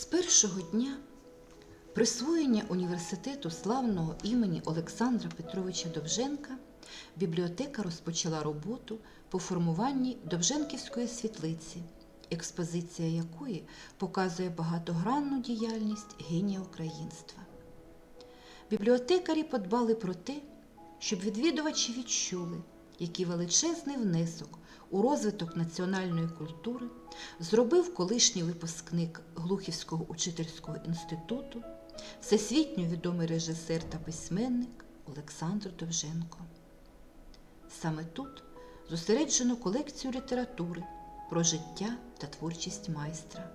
З першого дня присвоєння університету славного імені Олександра Петровича Довженка бібліотека розпочала роботу по формуванні Довженківської світлиці, експозиція якої показує багатогранну діяльність генія українства. Бібліотекарі подбали про те, щоб відвідувачі відчули, який величезний внесок у розвиток національної культури зробив колишній випускник Глухівського учительського інституту, всесвітньо відомий режисер та письменник Олександр Довженко. Саме тут зосереджено колекцію літератури про життя та творчість майстра.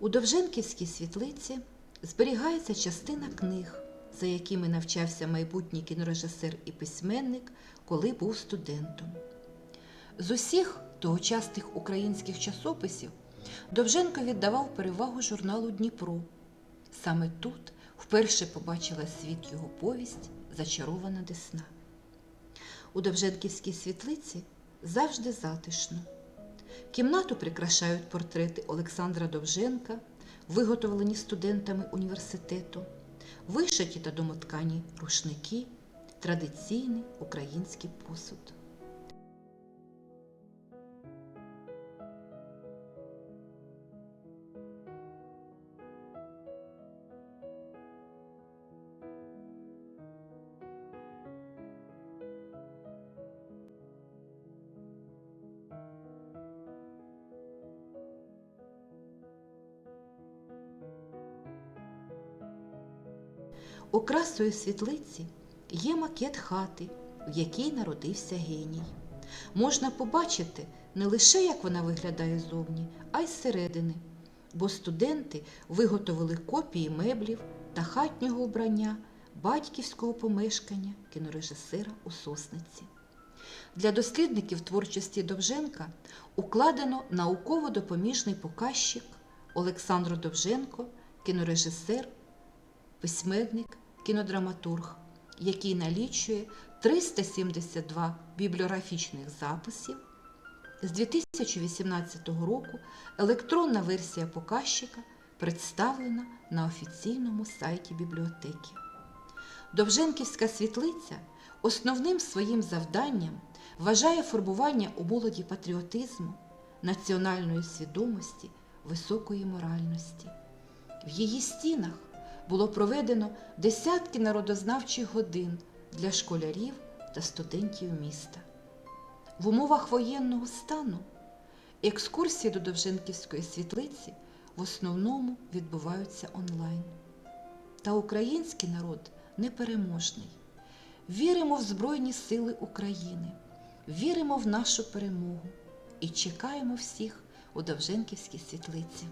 У Довженківській світлиці зберігається частина книг, за якими навчався майбутній кінорежисер і письменник, коли був студентом. З усіх тогочасних українських часописів Довженко віддавав перевагу журналу Дніпро. Саме тут вперше побачила світ його повість Зачарована Десна. У Довженківській світлиці завжди затишно. Кімнату прикрашають портрети Олександра Довженка, виготовлені студентами університету, вишиті та домоткані рушники, традиційний український посуд. Окрасою світлиці є макет хати, в якій народився геній. Можна побачити не лише, як вона виглядає зовні, а й зсередини, бо студенти виготовили копії меблів та хатнього вбрання батьківського помешкання кінорежисера у Сосниці. Для дослідників творчості Довженка укладено науково-допоміжний показчик Олександр Довженко, кінорежисер, письменник, кінодраматург, який налічує 372 бібліографічних записів. З 2018 року електронна версія показчика представлена на офіційному сайті бібліотеки. Довженківська світлиця основним своїм завданням вважає формування у молоді патріотизму, національної свідомості, високої моральності. В її стінах було проведено десятки народознавчих годин для школярів та студентів міста. В умовах воєнного стану екскурсії до Довженківської світлиці в основному відбуваються онлайн. Та український народ непереможний. Віримо в Збройні Сили України, віримо в нашу перемогу і чекаємо всіх у Довженківській світлиці.